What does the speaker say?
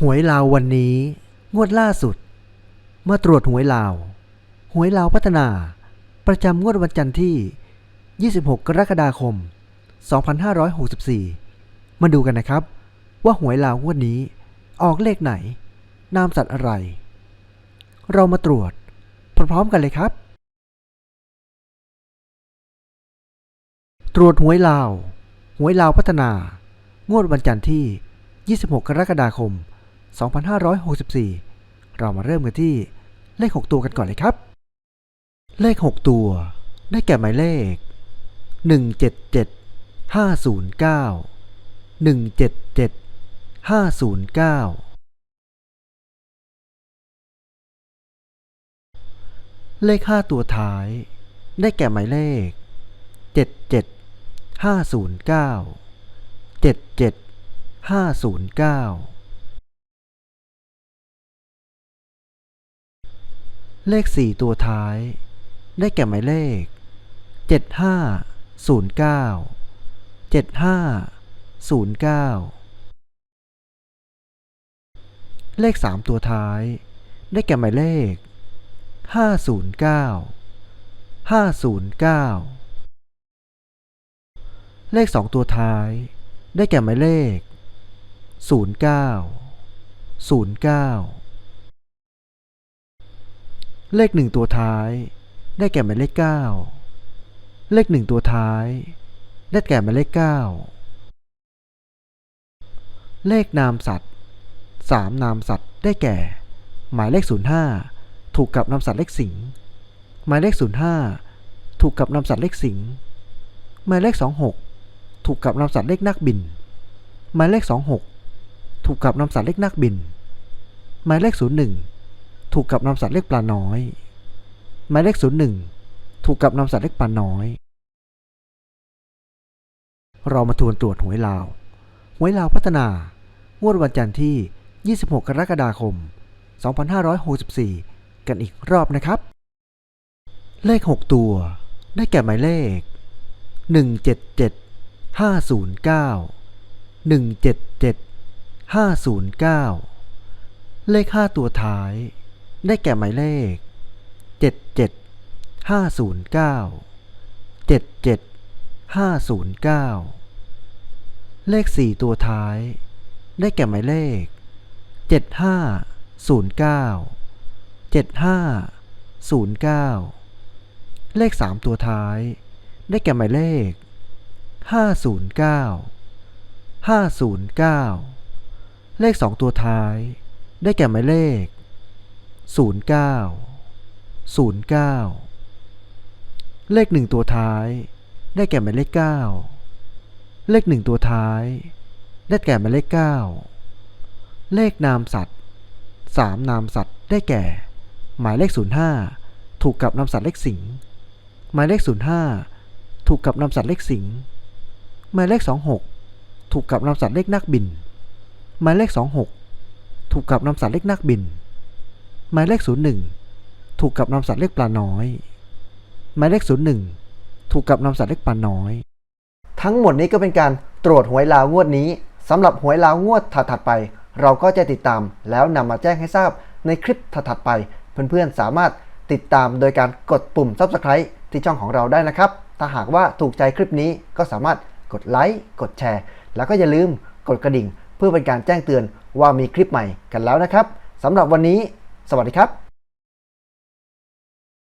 หวยลาววันนี้ งวดล่าสุดมาตรวจหวยลาว หวยลาวพัฒนา ประจำงวดวันจันทร์ที่ 26 กรกฎาคม 2564 มาดูกันนะครับ ว่าหวยลาวงวดนี้ ออกเลขไหน นามสัตว์อะไร เรามาตรวจ พร้อมๆกันเลยครับ ตรวจหวยลาว หวยลาวพัฒนา งวดวันจันทร์ที่ 26 กรกฎาคม 2564 2564 เรามาเริ่มกันที่เลข 6 ตัวกันก่อนเลยครับ เลข 6 ตัว ได้แก่หมายเลข 177 509 177 509 เลข 5 ตัวท้าย ได้แก่หมายเลข 77509 77 509 เลข4ตัวท้าย ได้แก่หมายเลข 7509 7509 เลข3ตัวท้าย ได้แก่หมายเลข 509 509 เลข2ตัวท้าย ได้แก่หมายเลข 09 09 เลข1ตัวท้าย ได้แก่หมายเลข9เลข1ตัวท้าย ได้แก่หมายเลข9เลขนามสัตว์3นามสัตว์ได้แก่ หมายเลข05ถูกกับนามสัตว์เลขสิงห์หมายเลข05ถูกกับนามสัตว์เลขสิงห์หมายเลข26ถูกกับนามสัตว์เลขนักบิน หมายเลข26ถูกกับนามสัตว์เลขนักบิน หมายเลข01 ถูกกับนามสัตว์เลขปลาน้อย หมายเลข01ถูกกับนามสัตว์เลขปลาน้อย เรามาทวนตรวจหวยลาวหวยลาวพัฒนางวดวันจันทร์ที่ 26 กรกฎาคม 2564 กันอีกรอบนะครับ เลข 6 ตัว ได้แก่หมายเลข 177 509 177 509 เลข 5 ตัวท้าย ได้แก่หมายเลข 77 509 77 509 เลข 4 ตัวท้าย ได้แก่หมายเลข 7509 7509 เลข 3 ตัวท้าย ได้แก่หมายเลข 509 509 เลข 2 ตัวท้าย ได้แก่หมายเลข 09 09เลข1ตัวท้าย ได้แก่หมายเลข9เลข1ตัวท้าย ได้แก่หมายเลข9เลขนามสัตว์3นามสัตว์ได้แก่ หมายเลข05ถูกกับนามสัตว์เลขสิงห์หมายเลข05ถูกกับนามสัตว์เลขสิงห์หมายเลข26ถูกกับนามสัตว์เลขนักบิน หมายเลข26ถูกกับนามสัตว์เลขนักบิน หมายเลข 01 ถูกกับนามสัตว์เลขปลาน้อย หมายเลข 01 ถูกกับนามสัตว์เลขปลาน้อย ทั้งหมดนี้ก็เป็นการตรวจหวยลาวงวดนี้สำหรับหวยลาวงวดถัดๆไป เราก็จะติดตามแล้วนำมาแจ้งให้ทราบในคลิปถัดๆไป เพื่อนๆสามารถติดตามโดยการกดปุ่ม subscribe ที่ช่องของเราได้นะครับ ถ้าหากว่าถูกใจคลิปนี้ก็สามารถกดไลค์ กดแชร์ แล้วก็อย่าลืมกดกระดิ่ง เพื่อเป็นการแจ้งเตือนว่ามีคลิปใหม่กันแล้วนะครับสำหรับวันนี้ สวัสดีครับ